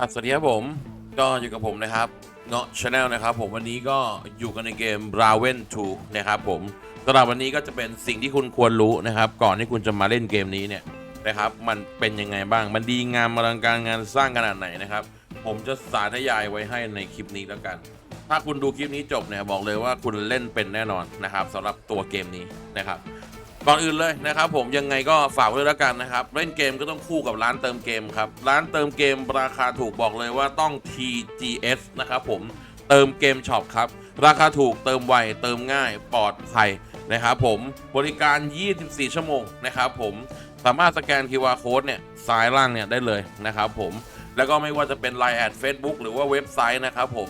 อะสวัสดีครับผมก็อยู่กับผมนะครับเงาะชาแนลนะครับผมวันนี้ก็อยู่กันในเกม Raven 2 นะครับผมสำหรับวันนี้ก็จะเป็นสิ่งที่คุณควรรู้นะครับ ก่อนที่คุณจะมาเล่นเกมนี้เนี่ยนะครับมันเป็นยังไงบ้างมันดีงามอลังการงานสร้างขนาดไหนนะครับ ผมจะสาธยายไว้ให้ในคลิปนี้แล้วกัน ถ้าคุณดูคลิปนี้จบเนี่ยบอกเลยว่าคุณเล่นเป็นแน่นอนนะครับสำหรับตัวเกมนี้นะครับ ก่อนอื่นเลยนะครับผมยังไงก็ฝากไว้ด้วยแล้วกันนะครับ เล่นเกมก็ต้องคู่กับร้านเติมเกมครับ ร้านเติมเกมราคาถูกบอกเลยว่าต้อง TGS นะครับผมเติมเกมช็อปครับ ราคาถูกเติมไวเติมง่ายปลอดภัยนะครับผมบริการ 24 ชั่วโมงนะครับผมสามารถสแกน QR Code เนี่ยซ้ายล่างเนี่ยได้เลยนะครับผมแล้วก็ไม่ว่าจะเป็น Line แอด Facebook หรือว่าเว็บไซต์นะครับผม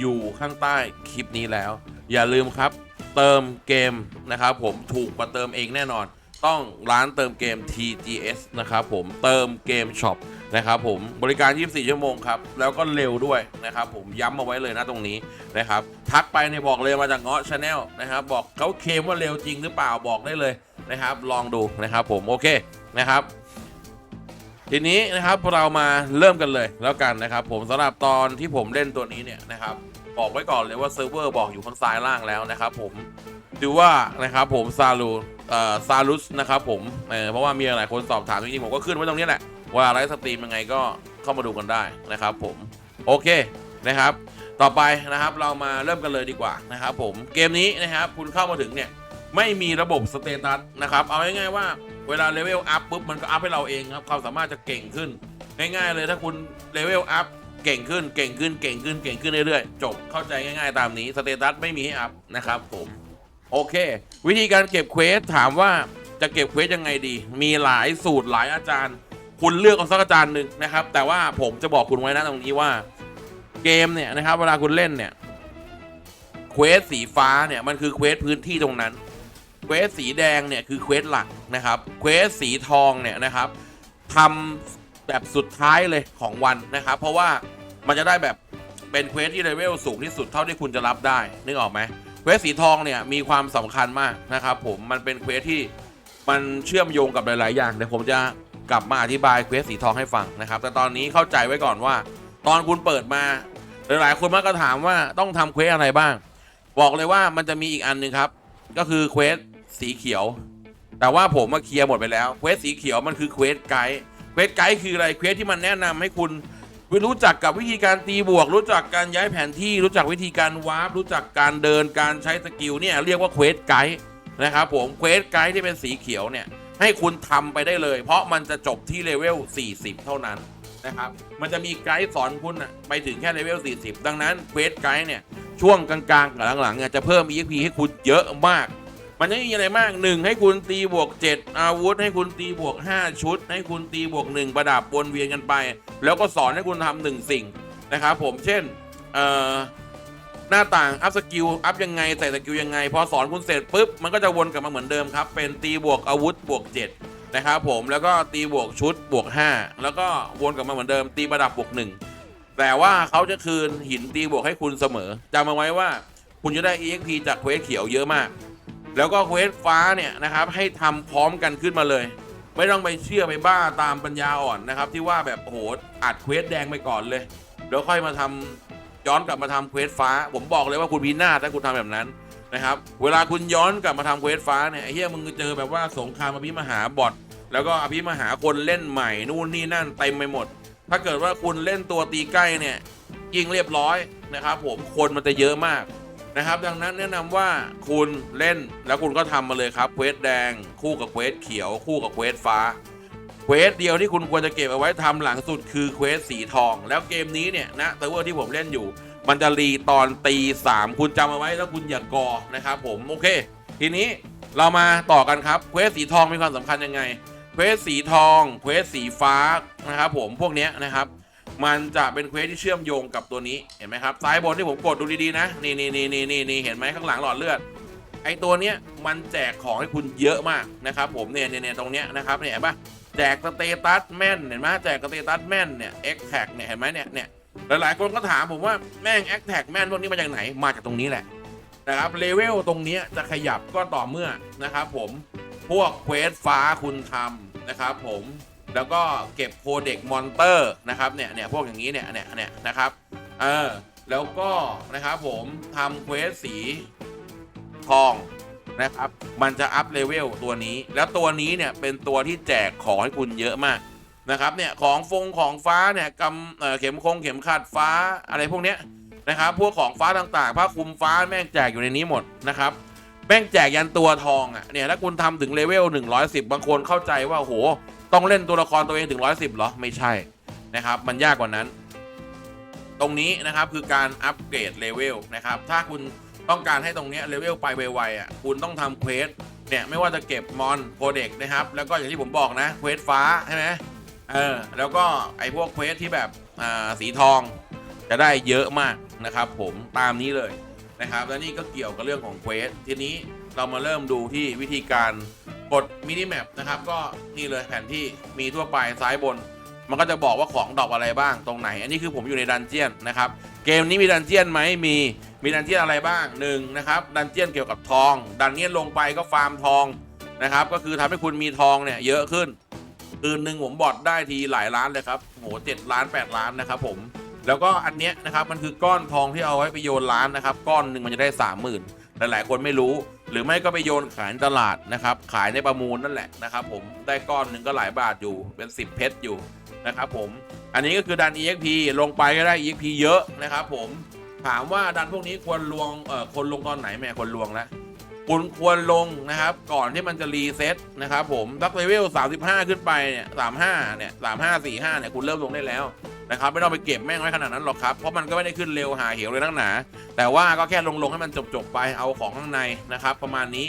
อยู่ข้างใต้คลิปนี้แล้ว อย่าลืมครับ เติมเกมนะครับผมถูกกว่าเติมเองแน่นอน ต้องร้านเติมเกม TGS นะครับผมเติมเกมช็อปนะครับผมบริการ 24 ชั่วโมงครับ แล้วก็เร็วด้วยนะครับผมย้ำมาไว้เลยนะตรงนี้นะครับทักไปเนี่ยบอกเลยมาจากเงาะชาแนลนะครับบอกเขาเคมว่าเร็วจริงหรือเปล่าบอกได้เลยนะครับลองดูนะครับผมโอเคนะครับทีนี้นะครับเรามาเริ่มกันเลยแล้วกันนะครับ ผมสำหรับตอนที่ผมเล่นตัวนี้เนี่ยนะครับ บอกไว้ก่อนเลยว่าเซิร์ฟเวอร์บอกอยู่ข้างซ้ายล่างแล้วนะครับผมดูว่านะครับผมซาลูเอ่อซาลุสนะครับผมเออเพราะว่ามีหลายคนสอบถามจริงๆผมก็ขึ้นไว้ตรงนี้แหละว่าไลฟ์สตรีมยังไงก็เข้ามาดูกันได้นะครับผมโอเคนะครับ ต่อไปนะครับเรามาเริ่มกันเลยดีกว่านะครับผมเกมนี้นะครับคุณเข้ามาถึงเนี่ยไม่มีระบบสเตตัสนะครับเอาง่ายๆว่าเวลาเลเวลอัพปุ๊บมันก็อัพให้เราเองครับความสามารถจะเก่งขึ้นง่ายๆเลยถ้าคุณเลเวลอัพ เก่งขึ้นเก่งขึ้นเก่งขึ้นเก่งขึ้นเรื่อยๆจบเข้าใจง่ายๆตามนี้สเตตัสไม่มีให้อัพนะครับผมโอเค วิธีการเก็บเควสถามว่าจะเก็บเควสยังไงดี มีหลายสูตรหลายอาจารย์ คุณเลือกเอาสักอาจารย์หนึ่งนะครับ แต่ว่าผมจะบอกคุณไว้นะตรงนี้ว่า เกมเนี่ยนะครับ เวลาคุณเล่นเนี่ยเควสสีฟ้าเนี่ยมันคือเควสพื้นที่ตรงนั้นเควสสีแดงเนี่ยคือเควสหลักนะครับเควสสีทองเนี่ยนะครับทำ แบบสุดท้ายเลยของวันนะครับ เพราะว่ามันจะได้แบบเป็นเควสที่เลเวลสูงที่สุดเท่าที่คุณจะรับได้ นึกออกไหมเควสสีทองเนี่ยมีความสำคัญมากนะครับผมมันเป็นเควสที่มันเชื่อมโยงกับหลาย ๆ อย่างเดี๋ยวผมจะกลับมาอธิบายเควสสีทองให้ฟังนะครับ แต่ตอนนี้เข้าใจไว้ก่อนว่า ตอนคุณเปิดมา หลาย ๆ คนมักก็ถามว่าต้องทำเควสอะไรบ้าง บอกเลยว่ามันจะมีอีกอันหนึ่งครับ ก็คือเควสสีเขียว แต่ว่าผมมาเคลียร์หมดไปแล้วเควสสีเขียวมันคือเควสไกด์ เควสไกด์คืออะไรเควสที่มันแนะนำให้คุณรู้จักกับวิธีการตีบวก รู้จักการย้ายแผนที่ รู้จักวิธีการวาร์ปรู้จักการเดินการใช้สกิลเนี่ยเรียกว่าเควสไกด์นะครับผมเควสไกด์ที่เป็นสีเขียวเนี่ยให้คุณทำไปได้เลย เพราะมันจะจบที่เลเวล 40 เท่านั้นนะครับมันจะมีไกด์สอนคุณอะไปถึงแค่เลเวล 40 ดังนั้นเควสไกด์เนี่ยช่วงกลางๆกับหลังๆเนี่ยจะเพิ่ม EXP ให้คุณเยอะมาก มันไม่มีอะไรมากหนึ่งให้คุณตีบวก 7 อาวุธ ให้คุณตีบวก 5 ชุด ให้คุณตีบวก 1 ประดับวนเวียนกันไป แล้วก็สอนให้คุณทำหนึ่งสิ่งนะครับผมเช่นเอ่อหน้าต่างอัพสกิลอัพยังไงใส่สกิลยังไง พอสอนคุณเสร็จปุ๊บมันก็จะวนกลับมาเหมือนเดิมครับ เป็นตีบวกอาวุธบวก 7 นะครับผมแล้วก็ตีบวกชุดบวก 5 แล้วก็วนกลับมาเหมือนเดิม ตีประดับบวก 1 แต่ว่าเขาจะคืนหินตีบวกให้คุณเสมอจำมาไว้ว่า คุณจะได้ EXP จากเควสเขียวเยอะมาก แล้วก็เควสฟ้าเนี่ยนะครับให้ทำพร้อมกันขึ้นมาเลย ไม่ต้องไปเชื่อไปบ้าตามปัญญาอ่อนนะครับ ที่ว่าแบบโอ้โหอัดเควสแดงไปก่อนเลยแล้วค่อยมาทำย้อนกลับมาทำเควสฟ้า ผมบอกเลยว่าคุณพีหน้าถ้าคุณทำแบบนั้นนะครับ เวลาคุณย้อนกลับมาทำเควสฟ้าเนี่ยไอ้เหี้ยมึงเจอแบบว่าสงครามอภิมหาบอทแล้วก็อภิมหาคนเล่นใหม่นู่นนี่นั่นเต็มไปหมด ถ้าเกิดว่าคุณเล่นตัวตีใกล้เนี่ยยิงเรียบร้อยนะครับ ผมคนมันจะเยอะมาก นะครับ ดังนั้นแนะนำว่าคุณเล่นแล้วคุณก็ทำมาเลยครับเควสแดง คู่กับเควสเขียว คู่กับเควสฟ้าเควสเดียวที่คุณควรจะเก็บเอาไว้ทำหลังสุดคือเควสสีทอง แล้วเกมนี้เนี่ยนะแต่ว่าที่ผมเล่นอยู่ มันจะรีตอนตีสามคุณจำเอาไว้แล้วคุณอย่ากกอนะครับผมโอเค ทีนี้เรามาต่อกันครับเควสสีทองมีความสำคัญยังไงเควสสีทองเควสสีฟ้านะครับผมพวกนี้นะครับ มันจะเป็นเควสที่เชื่อมโยงกับตัวนี้เห็นไหมครับซ้ายบนที่ผมกดดูดีๆนะนี่นี่นี่นี่นี่นี่เห็นไหมข้างหลังหลอดเลือดไอตัวเนี้ยมันแจกของให้คุณเยอะมากนะครับผมเนี่ยเนี่ยเนี่ยตรงเนี้ยนะครับเนี่ยเห็นปะแจกสเตตัสแม่นเห็นไหมแจกสเตตัสแม่นเนี่ยเอ็กแท็กเนี่ยเห็นไหมเนี่ยเนี่ยหลายๆคนก็ถามผมว่าแม่งเอ็กแท็กแม่นพวกนี้มาจากไหนมาจากตรงนี้แหละนะครับเลเวลตรงเนี้ยจะขยับก็ต่อเมื่อนะครับผมพวกเควสฟ้าคุณทำนะครับผม แล้วก็เก็บโคเด็กมอนเตอร์นะครับเนี่ยเนี่ยพวกอย่างนี้เนี่ยเนี่ยเนี่ยนะครับเออแล้วก็นะครับผมทำเควสสีทองนะครับ มันจะอัพเลเวลตัวนี้ แล้วตัวนี้เนี่ยเป็นตัวที่แจกของให้คุณเยอะมากนะครับเนี่ยของฟงของฟ้าเนี่ยกำเเข็มคงเข็มขัดฟ้าอะไรพวกเนี้ยนะครับพวกของฟ้าต่างๆผ้าคลุมฟ้าแม่งแจกอยู่ในนี้หมดนะครับแม่งแจกยันตัวทองอะเนี่ยถ้าคุณทำถึงเลเวล110 บางคนเข้าใจว่าโห ต้องเล่นตัวละครตัวเองถึง 110เหรอ ไม่ใช่นะครับ มันยากกว่านั้น ตรงนี้นะครับคือการอัปเกรดเลเวลนะครับ ถ้าคุณต้องการให้ตรงนี้เลเวลไปไวๆอะคุณต้องทำเควสเนี่ยไม่ว่าจะเก็บมอนโคเด็กนะครับ แล้วก็อย่างที่ผมบอกนะเควสฟ้าใช่ไหมเออแล้วก็ไอ้พวกเควสที่แบบอ่าสีทองจะได้เยอะมากนะครับ ผมตามนี้เลยนะครับ และนี่ก็เกี่ยวกับเรื่องของเควสทีนี้ เรามาเริ่มดูที่วิธีการกดมินิแมปนะครับ ก็นี่เลยแผนที่มีทั่วไปซ้ายบน มันก็จะบอกว่าของดรอปอะไรบ้างตรงไหน อันนี้คือผมอยู่ในดันเจียนนะครับ เกมนี้มีดันเจียนไหมมีมีดันเจียนอะไรบ้างหนึ่งนะครับดันเจียนเกี่ยวกับทอง ดันเนี้ยลงไปก็ฟาร์มทองนะครับ ก็คือทำให้คุณมีทองเนี่ยเยอะขึ้นคืนหนึ่งผมบอดได้ทีหลายล้านเลยครับโหเจ็ดล้านแปดล้านนะครับผมแล้วก็อันเนี้ยนะครับมันคือก้อนทองที่เอาไว้ไปโยนร้านนะครับ ก้อนหนึ่งมันจะได้สามหมื่นหลายๆคนไม่รู้ หรือไม่ก็ไปโยนขายในตลาดนะครับ ขายในประมูลนั่นแหละนะครับผมได้ก้อนหนึ่งก็หลายบาทอยู่เป็น 10 เพชรอยู่นะครับผมอันนี้ก็คือดัน EXP ลงไปก็ได้ EXP เยอะนะครับผมถามว่าดันพวกนี้ควรลวงเอ่อคนลงตอนไหนแม่คนลวงแล้วคุณควรลงนะครับ ก่อนที่มันจะรีเซ็ตนะครับผมดักเลเวล35 ขึ้นไปเนี่ย35เนี่ย35 45เนี่ยคุณเริ่มลงได้แล้ว นะครับไม่ต้องไปเก็บแม่งไว้ขนาดนั้นหรอกครับเพราะมันก็ไม่ได้ขึ้นเร็วหาเหวเลยนักหนา แต่ว่าก็แค่ลงๆให้มันจบๆไปเอาของข้างในนะครับประมาณนี้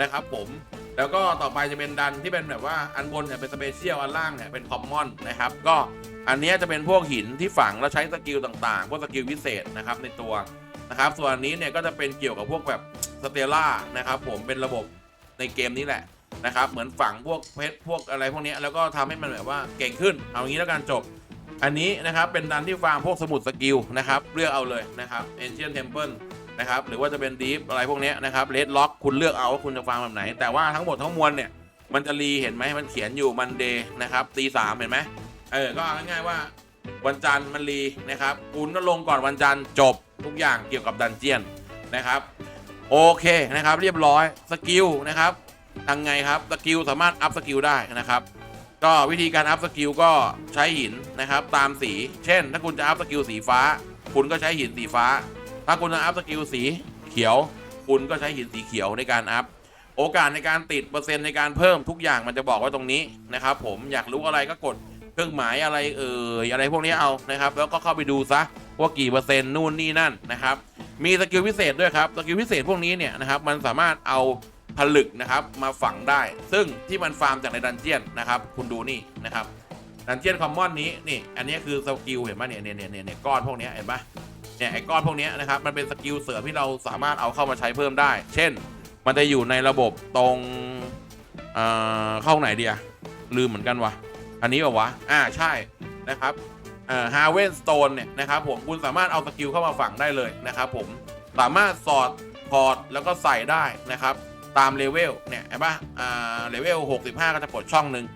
นะครับผมแล้วก็ต่อไปจะเป็นดันที่เป็นแบบว่าอันบนเนี่ยเป็นสเปเชียลอันล่างเนี่ยเป็นคอมมอนนะครับก็อันนี้จะเป็นพวกหินที่ฝังแล้วใช้สกิลต่างๆ พวกสกิลพิเศษนะครับในตัวนะครับส่วนอันนี้เนี่ยก็จะเป็นเกี่ยวกับพวกแบบสเตล่านะครับผมเป็นระบบในเกมนี้แหละนะครับเหมือนฝังพวกเพชรพวกอะไรพวกนี้แล้วก็ทำให้มันแบบว่าเก่งขึ้นเอางี้แล้วกันจบ อันนี้นะครับเป็นดันที่ฟาร์มพวกสมุดสกิลนะครับเลือกเอาเลยนะครับ Ancient Temple นะครับหรือว่าจะเป็น Deep อะไรพวกนี้นะครับ Red Lock คุณเลือกเอาว่าคุณจะฟาร์มแบบไหน แต่ว่าทั้งหมดทั้งมวลเนี่ยมันจะรีเห็นไหมมันเขียนอยู่มันเดย์นะครับตีสามเห็นไหมเออก็ง่ายๆว่าวันจันทร์มันรีนะครับคุณก็ลงก่อนวันจันทร์จบทุกอย่างเกี่ยวกับดันเจียนนะครับโอเคนะครับเรียบร้อยสกิลนะครับทางไงครับสกิลสามารถอัพสกิลได้นะครับ ก็วิธีการอัพสกิลก็ใช้หินนะครับตามสี เช่น ถ้าคุณจะอัพสกิลสีฟ้า คุณก็ใช้หินสีฟ้า ถ้าคุณจะอัพสกิลสีเขียว คุณก็ใช้หินสีเขียวในการอัพ โอกาสในการติดเปอร์เซ็นต์ในการเพิ่มทุกอย่างมันจะบอกไว้ตรงนี้นะครับผมอยากรู้อะไรก็กดเครื่องหมายอะไรเอ่ยอะไรพวกนี้เอานะครับ แล้วก็เข้าไปดูซะว่ากี่เปอร์เซ็นต์นู่นนี่นั่นนะครับ มีสกิลพิเศษด้วยครับสกิลพิเศษพวกนี้เนี่ยนะครับมันสามารถเอา ผลึกนะครับมาฝังได้ ซึ่งที่มันฟาร์มจากในดันเจียนนะครับ คุณดูนี่นะครับดันเจียนคอมมอนนี้นี่ อันนี้คือสกิลเห็นปะเนี่ยเนี่ยเนี่ยเนี่ยก้อนพวกนี้เห็นปะเนี่ยไอ้ก้อนพวกนี้นะครับมันเป็นสกิลเสริมที่เราสามารถเอาเข้ามาใช้เพิ่มได้ เช่น มันจะอยู่ในระบบตรงเอ่อเข้าไหนเดียลืมเหมือนกันวะอันนี้เปล่าวะอ่าใช่นะครับเอ่อฮาเวนสโตนเนี่ยนะครับผมคุณสามารถเอาสกิลเข้ามาฝังได้เลยนะครับผมสามารถสอดพอร์ตแล้วก็ใส่ได้นะครับ ตามเลเวลเนี่ยเห็นปะอ่าเลเวล65 ก็จะปลดช่องหนึ่ง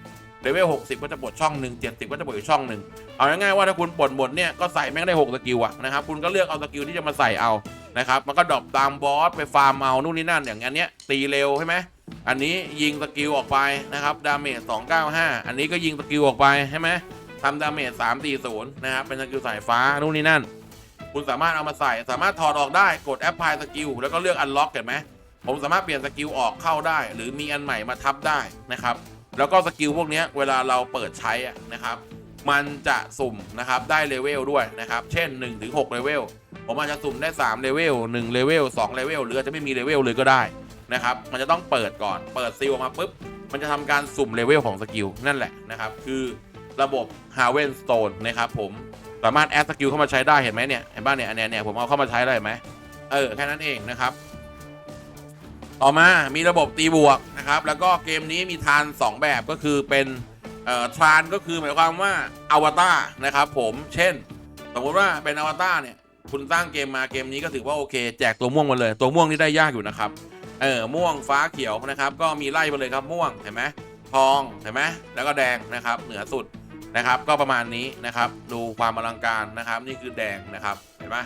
เลเวล60 ก็จะปลดช่องหนึ่ง70 ก็จะปลดอีกช่องหนึ่งเอาง่ายๆว่าถ้าคุณปลดหมดเนี่ยก็ใส่แม่งได้ 6 สกิลอะนะครับคุณก็เลือกเอาสกิลที่จะมาใส่เอานะครับมันก็ดรอปตามบอสไปฟาร์มเอานู่นนี่นั่นอย่างอันเนี้ยตีเร็วใช่ไหมอันนี้ยิงสกิลออกไปนะครับดาเมจ295 อันนี้ก็ยิงสกิลออกไปใช่ไหมทำดาเมจ340นะครับเป็นสกิลสายฟ้านู่นนี่นั่น คุณสามารถเอามาใส่สามารถถอดออกได้กดแอปพลายสกิลแล้วก็เลือกอันล็อกเห็นไหม ผมสามารถเปลี่ยนสกิลออกเข้าได้ หรือมีอันใหม่มาทับได้นะครับ แล้วก็สกิลพวกนี้เวลาเราเปิดใช้นะครับ มันจะสุ่มนะครับได้เลเวลด้วยนะครับ เช่น1ถึง6เลเวลผมอาจจะสุ่มได้3เลเวล1เลเวล2เลเวลหรืออาจจะไม่มีเลเวลเลยก็ได้นะครับ มันจะต้องเปิดก่อน เปิดซีลออกมาปุ๊บ มันจะทำการสุ่มเลเวลของสกิลนั่นแหละนะครับ คือระบบ h a v e n Stone นะครับผม สามารถแอดสกิลเข้ามาใช้ได้เห็นไหมเนี่ย เห็นป่ะเนี่ย อันเนี้ยเนี่ยผมเอาเข้ามาใช้ได้เห็นไหมเออ แค่นั้นเองนะครับ ต่อมามีระบบตีบวกนะครับแล้วก็เกมนี้มีทาน 2 แบบก็คือเป็นเอ่อทานก็คือหมายความว่าอวตารนะครับผมเช่น สมมติว่าเป็นอวตารเนี่ยคุณสร้างเกมมาเกมนี้ก็ถือว่าโอเค แจกตัวม่วงมาเลย ตัวม่วงนี่ได้ยากอยู่นะครับเออม่วงฟ้าเขียวนะครับ ก็มีไล่ไปเลยครับม่วงเห็นไหมทองเห็นไหมแล้วก็แดงนะครับเหนือสุดนะครับก็ประมาณนี้นะครับ ดูความอลังการนะครับ นี่คือแดงนะครับเห็นไหม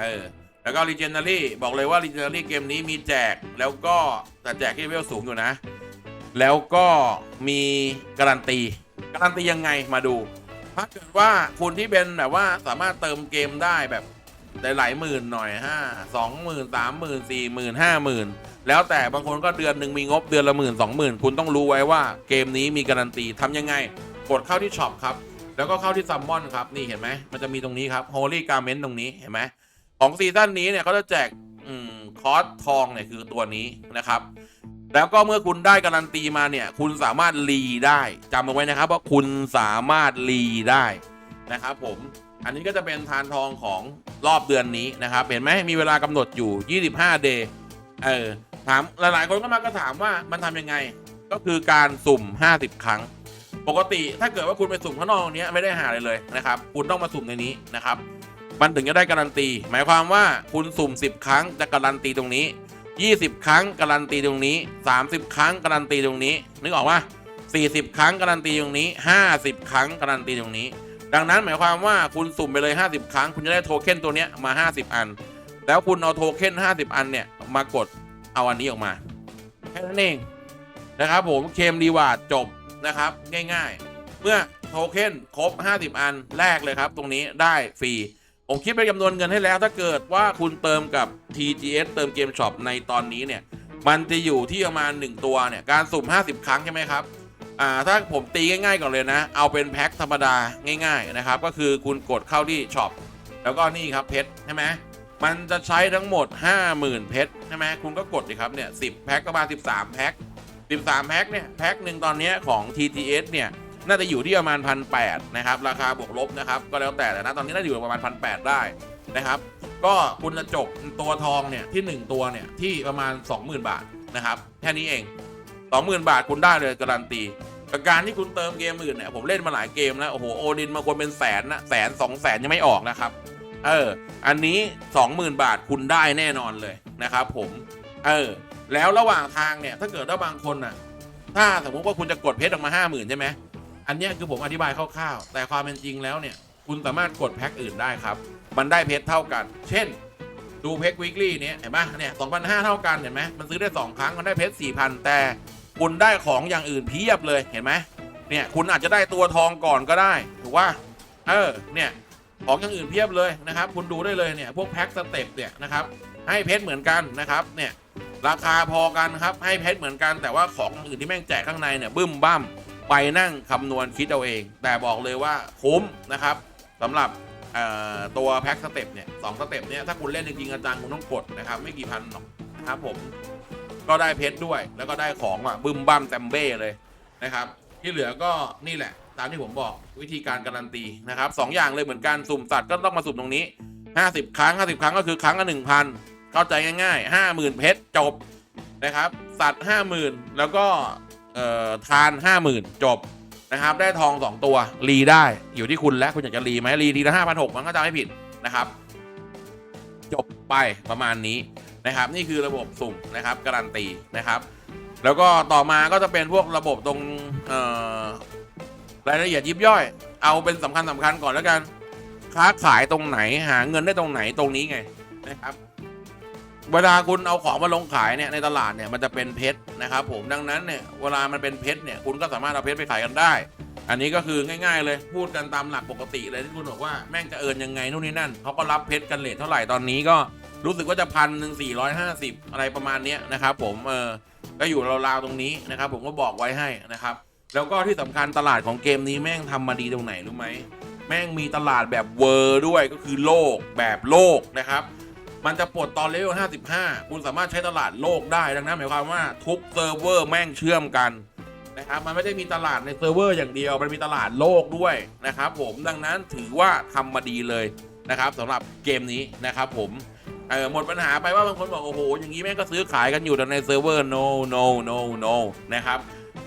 เออ แล้วก็ Legendary บอกเลยว่า Legendary เกมนี้มีแจกแล้วก็แต่แจกที่เลเวลสูงอยู่นะ แล้วก็มีการันตี การันตียังไงมาดู ถ้าเกิดว่าคุณที่เป็นแบบว่าสามารถเติมเกมได้แบบหลายหมื่นหน่อยห้าสองหมื่นสามหมื่นสี่หมื่นห้าหมื่นแล้วแต่บางคนก็เดือนหนึ่งมีงบเดือนละหมื่นสองหมื่นคุณต้องรู้ไว้ว่าเกมนี้มีการันตีทำยังไง กดเข้าที่ช็อปครับ แล้วก็เข้าที่ซัมมอนครับ นี่เห็นไหมมันจะมีตรงนี้ครับ Holy Garment ตรงนี้เห็นไหม ของซีซั่นนี้เนี่ยเขาจะแจกอืมคอร์สทองเนี่ยคือตัวนี้นะครับ แล้วก็เมื่อคุณได้การันตีมาเนี่ย คุณสามารถรีได้จำเอาไว้นะครับ ว่าคุณสามารถรีได้นะครับ ผมอันนี้ก็จะเป็นทานทองของรอบเดือนนี้นะครับ เห็นไหมมีเวลากำหนดอยู่ 25 เดย์เออถามหลาย ๆ คนก็มาก็ถามว่ามันทำยังไง ก็คือการสุ่ม 50 ครั้ง ปกติถ้าเกิดว่าคุณไปสุ่มข้างนอกเนี้ยไม่ได้หาเลยเลยนะครับ คุณต้องมาสุ่มในนี้นะครับ มันถึงจะได้การันตี หมายความว่าคุณสุ่ม 10 ครั้งจะการันตีตรงนี้ 20 ครั้งการันตีตรงนี้ 30 ครั้งการันตีตรงนี้ นึกออกว่า40 ครั้งการันตีตรงนี้ 50 ครั้งการันตีตรงนี้ ดังนั้นหมายความว่าคุณสุ่มไปเลย 50 ครั้ง คุณจะได้โทเค็นตัวเนี้ยมา 50 อัน แล้วคุณเอาโทเค็น50 อันเนี่ยมากดเอาอันนี้ออกมาแค่นั้นเองนะครับผมเคมรีวาร์ดจบนะครับง่าย ๆ เมื่อโทเค็นครบ 50 อันแรกเลยครับ ตรงนี้ได้ฟรี ผมคิดเป็นจำนวนเงินให้แล้ว ถ้าเกิดว่าคุณเติมกับ TGS เติมเกมช็อปในตอนนี้เนี่ย มันจะอยู่ที่ประมาณ 1 ตัวเนี่ย การสุ่ม 50 ครั้งใช่ไหมครับ อ่า ถ้าผมตีง่ายๆก่อนเลยนะ เอาเป็นแพ็คธรรมดาง่าย ๆ นะครับ ก็คือคุณกดเข้าที่ช็อปแล้วก็นี่ครับเพชรใช่ไหมมันจะใช้ทั้งหมด 50,000 เพชรใช่ไหมคุณก็กดดิครับเนี่ย10 แพ็คก็มา 13 แพ็ค 13 แพ็คเนี่ย แพ็คหนึ่งตอนนี้ของ TTS เนี่ย น่าจะอยู่ที่ประมาณพันแนะครับราคาบวกลบนะครับก็แล้วแต่แต่นะตอนนี้น่าจะอยู่ประมาณพันแได้นะครับก็คุณจะจบตัวทองเนี่ยที่ 1 ตัวเนี่ยที่ประมาณ 20,000 บาทนะครับแค่นี้เอง 20,000 บาทคุณได้เลยการันตีกับการที่คุณเติมเกมอื่นเนี่ยผมเล่นมาหลายเกมแล้วโอ้โหโอดินมาควรเป็นแสนนะแสนสองแสนยังไม่ออกนะครับเอออันนี้ 20,000 บาทคุณได้แน่นอนเลยนะครับผมเออแล้วระหว่างทางเนี่ยถ้าเกิดว่าบางคนน่ะถ้าสมมติว่าคุณจะกดเพชรออกมา 50,000 ใช่ไหม อันนี้คือผมอธิบายคร่าวๆ แต่ความเป็นจริงแล้วเนี่ย คุณสามารถกดแพ็คอื่นได้ครับ มันได้เพชรเท่ากัน เช่น ดูเพชรวีคลี่เนี้ยเห็นปะเนี่ย2,500เท่ากันเห็นไหมมันซื้อได้ 2 ครั้งมันได้เพชร4,000แต่คุณได้ของอย่างอื่นเพียบเลยเห็นไหมเนี่ยคุณอาจจะได้ตัวทองก่อนก็ได้ถูกว่าเออเนี่ยของอย่างอื่นเพียบเลยนะครับ คุณดูได้เลยเนี่ยพวกแพ็คสเต็ปเนี่ยนะครับให้เพชรเหมือนกันนะครับเนี่ยราคาพอกันครับให้เพชรเหมือนกันแต่ว่าของอย่างอื่นที่แม่งแจกข้างในเนี่ยบึ้มบ้าม ไปนั่งคำนวณคิดเอาเอง แต่บอกเลยว่าคุ้มนะครับสำหรับตัวแพ็คสเต็ปเนี่ยสองสเต็ปเนี่ยถ้าคุณเล่นจริงๆอาจารย์คุณต้องกดนะครับ ไม่กี่พันหรอกนะครับผมก็ได้เพชรด้วย แล้วก็ได้ของอะบึมบ้มแซมเบ้เลยนะครับ ที่เหลือก็นี่แหละ ตามที่ผมบอกวิธีการการันตีนะครับสองอย่างเลยเหมือนกันสุ่มสัตว์ก็ต้องมาสุ่มตรงนี้ 50 ครั้ง 50 ครั้งก็คือครั้งละ1,000เข้าใจง่ายๆ 50,000 เพชรจบนะครับ สัตว์ 50,000 แล้วก็ เอ่อทาน 50,000 จบนะครับ ได้ทอง 2 ตัว รีได้อยู่ที่คุณแล้วคุณอยากจะรีไหมรีทีละ5,600มันก็จะไม่ผิดนะครับ จบไปประมาณนี้นะครับ นี่คือระบบสุ่มนะครับ การันตีนะครับ แล้วก็ต่อมาก็จะเป็นพวกระบบตรงรายละเอียดยิบย่อย เอาเป็นสำคัญสำคัญก่อนแล้วกัน ค้าขายตรงไหนหาเงินได้ตรงไหนตรงนี้ไงนะครับ เวลาคุณเอาของมาลงขายเนี่ยในตลาดเนี่ยมันจะเป็นเพชรนะครับผมดังนั้นเนี่ยเวลามันเป็นเพชรเนี่ยคุณก็สามารถเอาเพชรไปขายกันได้ อันนี้ก็คือง่ายๆเลยพูดกันตามหลักปกติเลยที่คุณบอกว่าแม่งจะเอินยังไงนู่นนี่นั่นเขาก็รับเพชรกันเลทเท่าไหร่ตอนนี้ก็รู้สึกว่าจะพันหนึ่งสี่ร้อยห้าสิบอะไรประมาณเนี้ยนะครับผมเออก็อยู่ราวๆตรงนี้นะครับผมก็บอกไว้ให้นะครับแล้วก็ที่สำคัญตลาดของเกมนี้แม่งทำมาดีตรงไหนรู้ไหมแม่งมีตลาดแบบเวอร์ด้วยก็คือโลกแบบโลกนะครับ มันจะปลดตอนเลเวล55 คุณสามารถใช้ตลาดโลกได้ดังนั้นหมายความว่าทุกเซิร์ฟเวอร์แม่งเชื่อมกันนะครับมันไม่ได้มีตลาดในเซิร์ฟเวอร์อย่างเดียว มันมีตลาดโลกด้วยนะครับผมดังนั้นถือว่าทำมาดีเลยนะครับสำหรับเกมนี้นะครับผมเออหมดปัญหาไปว่าบางคนบอกโอ้โหอย่างนี้แม่งก็ซื้อขายกันอยู่แต่ในเซิร์ฟเวอร์ no no no no นะครับ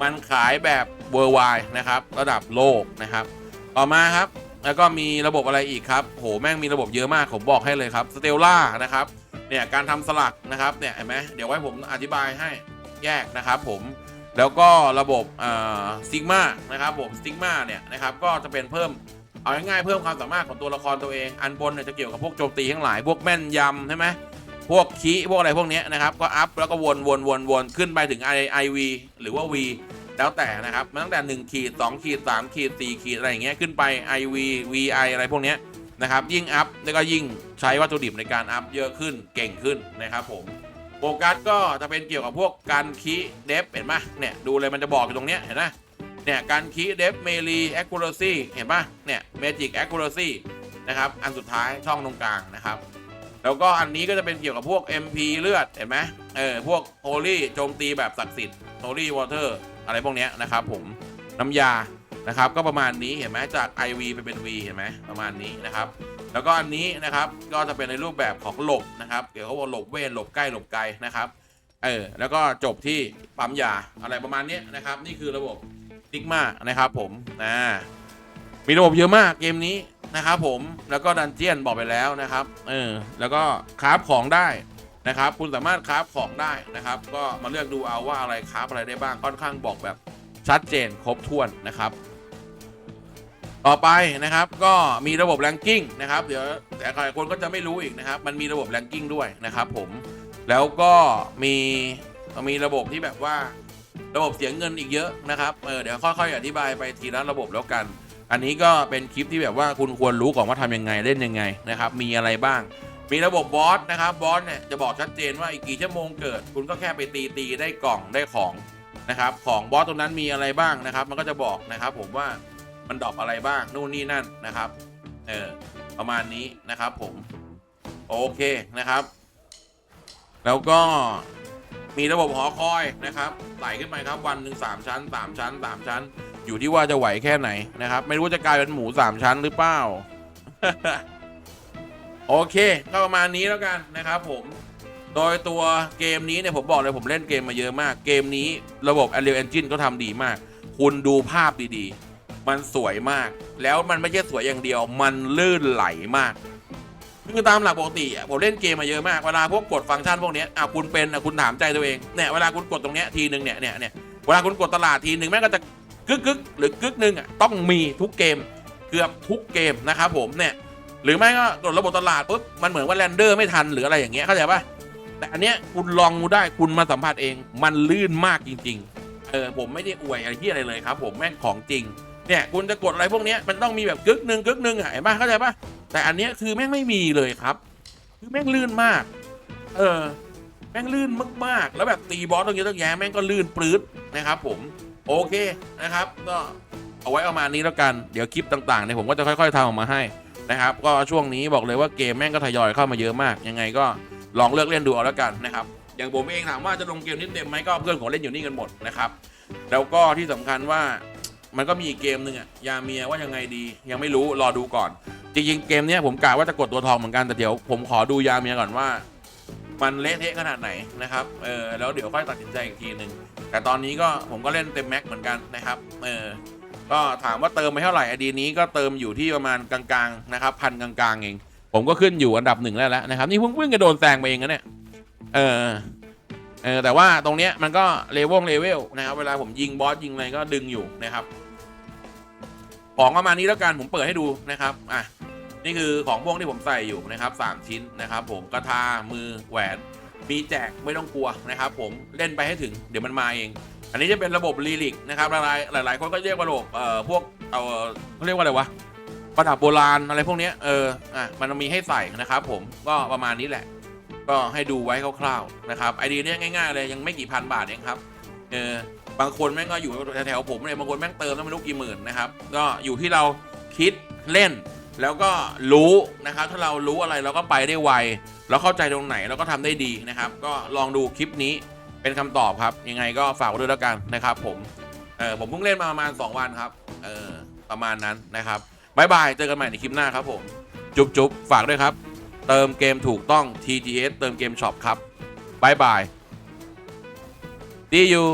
มันขายแบบ worldwide นะครับระดับโลกนะครับ ต่อมาครับ แล้วก็มีระบบอะไรอีกครับโหแม่งมีระบบเยอะมากผมบอกให้เลยครับสเตลล่านะครับเนี่ยการทำสลักนะครับเนี่ยเห็นไหมเดี๋ยวไว้ผมอธิบายให้แยกนะครับผมแล้วก็ระบบซิกมานะครับผมซิกมาเนี่ยนะครับก็จะเป็นเพิ่มเอาง่ายๆเพิ่มความสามารถของตัวละครตัวเอง อันบนเนี่ยจะเกี่ยวกับพวกโจมตีทั้งหลาย พวกแม่นยำใช่ไหมพวกคีพวกอะไรพวกนี้นะครับ ก็อัพแล้วก็วนวนวนวนขึ้นไปถึง I IV หรือว่า V แล้วแต่นะครับตั้งแต่1ขีด2ขีด3ขีด4ขีดอะไรอย่างเงี้ยขึ้นไป IV VI อะไรพวกเนี้ยนะครับยิ่งอัพแล้วก็ยิ่งใช้วัตถุดิบในการอัพเยอะขึ้นเก่งขึ้นนะครับผมโฟกัสก็จะเป็นเกี่ยวกับพวกการคีเดฟเห็นปะเนี่ยดูเลยมันจะบอกอยู่ตรงเนี้ยเห็นไหมเนี่ยการคีเดฟเมลีแอคคูเรซีเห็นปะเนี่ยเมจิกแอคคูเรซีนะครับอันสุดท้ายช่องตรงกลางนะครับ แล้วก็อันนี้ก็จะเป็นเกี่ยวกับพวก MP เลือดเห็นไหมเออพวกโฮลี่โจมตีแบบศักดิ์สิทธิ์โฮลี่วอเตอร์ อะไรพวกนี้นะครับผมน้ำยานะครับ ก็ประมาณนี้เห็นไหมจาก IV ไปเป็น V เห็นไหมประมาณนี้นะครับ แล้วก็อันนี้นะครับก็จะเป็นในรูปแบบของหลบนะครับเกี่ยวกับว่าหลบเวทหลบใกล้หลบไกลนะครับเออแล้วก็จบที่ปั๊มยาอะไรประมาณนี้นะครับ นี่คือระบบดิกมานะครับ ผมนะมีระบบเยอะมากเกมนี้นะครับผมแล้วก็ดันเจียนบอกไปแล้วนะครับ เออ แล้วก็คราฟของได้ นะครับ คุณสามารถคราฟของได้นะครับ ก็มาเลือกดูเอาว่าอะไรคราฟอะไรได้บ้างค่อนข้างบอกแบบชัดเจนครบถ้วนนะครับ ต่อไปนะครับก็มีระบบแรงกิ้งนะครับเดี๋ยวแต่หลายคนก็จะไม่รู้อีกนะครับ มันมีระบบแรงกิ้งด้วยนะครับ ผมแล้วก็มีมีระบบที่แบบว่าระบบเสียเงินอีกเยอะนะครับเออเดี๋ยวค่อยๆอธิบายไปทีละระบบแล้วกัน อันนี้ก็เป็นคลิปที่แบบว่าคุณควรรู้ก่อนว่าทำยังไงเล่นยังไงนะครับ มีอะไรบ้าง มีระบบบอสนะครับบอสเนี่ยจะบอกชัดเจนว่าอีกกี่ชั่วโมงเกิด คุณก็แค่ไปตีตีได้กล่องได้ของนะครับของบอสตรงนั้นมีอะไรบ้างนะครับ มันก็จะบอกนะครับผมว่ามันดรอปอะไรบ้างนู่นนี่นั่นนะครับเออประมาณนี้นะครับผมโอเคนะครับ แล้วก็มีระบบหอคอยนะครับไต่ขึ้นไปครับวันหนึ่งสามชั้นสามชั้นสามชั้น อยู่ที่ว่าจะไหวแค่ไหนนะครับ ไม่รู้จะกลายเป็นหมูสามชั้นหรือเปล่า โอเค ก็ประมาณนี้แล้วกันนะครับผมโดยตัวเกมนี้เนี่ยผมบอกเลยผมเล่นเกมมาเยอะมาก เกมนี้ระบบ Unreal Engine ก็ทำดีมาก คุณดูภาพดีๆ มันสวยมาก แล้วมันไม่ใช่สวยอย่างเดียว มันลื่นไหลมาก คือตามหลักปกติผมเล่นเกมมาเยอะมาก เวลาพวกกดฟังก์ชันพวกนี้อะคุณเป็นอะคุณถามใจตัวเอง เนี่ยเวลาคุณกดตรงเนี้ยทีนึงเนี่ยเนี่ยเนี่ยเวลาคุณกดตลาดทีนึงแม่ก็จะกึกกึกหรือกึกนึงอะต้องมีทุกเกมเกือบทุกเกมนะครับผมเนี่ย หรือไม่ก็กดระบบตลาดปุ๊บมันเหมือนว่าแรนเดอร์ไม่ทันหรืออะไรอย่างเงี้ยเข้าใจปะแต่อันเนี้ยคุณลองดูได้คุณมาสัมผัสเองมันลื่นมากจริง ๆ เออผมไม่ได้อวยอะไรที่อะไรเลยครับ ผมแม่งของจริงเนี่ยคุณจะกดอะไรพวกเนี้ยมันต้องมีแบบกึกหนึ่งกึกหนึ่งอะเห็นปะเข้าใจปะแต่อันเนี้ยคือแม่งไม่มีเลยครับ คือแม่งลื่นมาก เออ แม่งลื่นมากๆ แล้วแบบตีบอสตรงนี้ต้องแย่แม่งก็ลื่นปลื้ดนะครับ ผมโอเคนะครับ ก็เอาไว้ประมาณนี้แล้วกัน เดี๋ยวคลิปต่างๆเนี่ยผมก็จะค่อย ๆทำออกมาให้ นะครับ ก็ช่วงนี้บอกเลยว่าเกมแม่งก็ทยอยเข้ามาเยอะมาก ยังไงก็ลองเลือกเล่นดูเอาแล้วกันนะครับ อย่างผมเองถามว่าจะลงเกมนี้เต็มไหมก็เพื่อนของเล่นอยู่นี่กันหมดนะครับ แล้วก็ที่สำคัญว่ามันก็มีอีกเกมหนึ่งอะยาเมียว่ายังไงดี ยังไม่รู้รอดูก่อน จริงๆเกมนี้ผมกะว่าจะกดตัวทองเหมือนกันแต่เดี๋ยวผมขอดูยาเมียก่อนว่า มันเละเทะขนาดไหนนะครับเออแล้วเดี๋ยวค่อยตัดสินใจอีกทีหนึ่งแต่ตอนนี้ก็ผมก็เล่นเต็มแม็กเหมือนกันนะครับเออ ก็ถามว่าเติมไปเท่าไหร่ไอดีนี้ก็เติมอยู่ที่ประมาณกลางๆนะครับพันกลางๆเอง ผมก็ขึ้นอยู่อันดับหนึ่งแล้วแล้วนะครับนี่เพิ่งเพิ่งจะโดนแซงไปเองนะเนี่ยเออเออแต่ว่าตรงเนี้ยมันก็เลเวลเลเวลนะครับเวลาผมยิงบอสยิงอะไรก็ดึงอยู่นะครับ ของประมาณนี้แล้วกันผมเปิดให้ดูนะครับอะนี่คือของพวกที่ผมใส่อยู่นะครับสามชิ้นนะครับ ผมกระทามือแหวนมีแจกไม่ต้องกลัวนะครับ ผมเล่นไปให้ถึงเดี๋ยวมันมาเอง อันนี้จะเป็นระบบลีลิกนะครับหลายๆหลายคนก็เรียกว่าระบบเอ่อพวกเอ่อเขาเรียกว่าอะไรวะประดับโบราณอะไรพวกนี้เอออะมันมีให้ใส่นะครับผมก็ประมาณนี้แหละ ก็ให้ดูไว้คร่าวๆนะครับไอเดียเนี้ยง่ายๆเลยยังไม่กี่พันบาทเองครับเออบางคนแม่งก็อยู่แถวๆผมเลยบางคนแม่งเติมแล้วไม่รู้กี่หมื่นนะครับก็อยู่ที่เราคิดเล่นแล้วก็รู้นะครับ ถ้าเรารู้อะไรเราก็ไปได้ไวแล้วเข้าใจตรงไหนเราก็ทำได้ดีนะครับ ก็ลองดูคลิปนี้ เป็นคำตอบครับ ยังไงก็ฝากไว้ด้วยแล้วกันนะครับ ผมเออผมเพิ่งเล่นมาประมาณ 2 วันครับเออประมาณนั้นนะครับบายบายเจอกันใหม่ในคลิปหน้าครับผมจุ๊บจุ๊บฝากด้วยครับ เติมเกมถูกต้อง TGS เติมเกมช็อปครับบายบายดีอยู่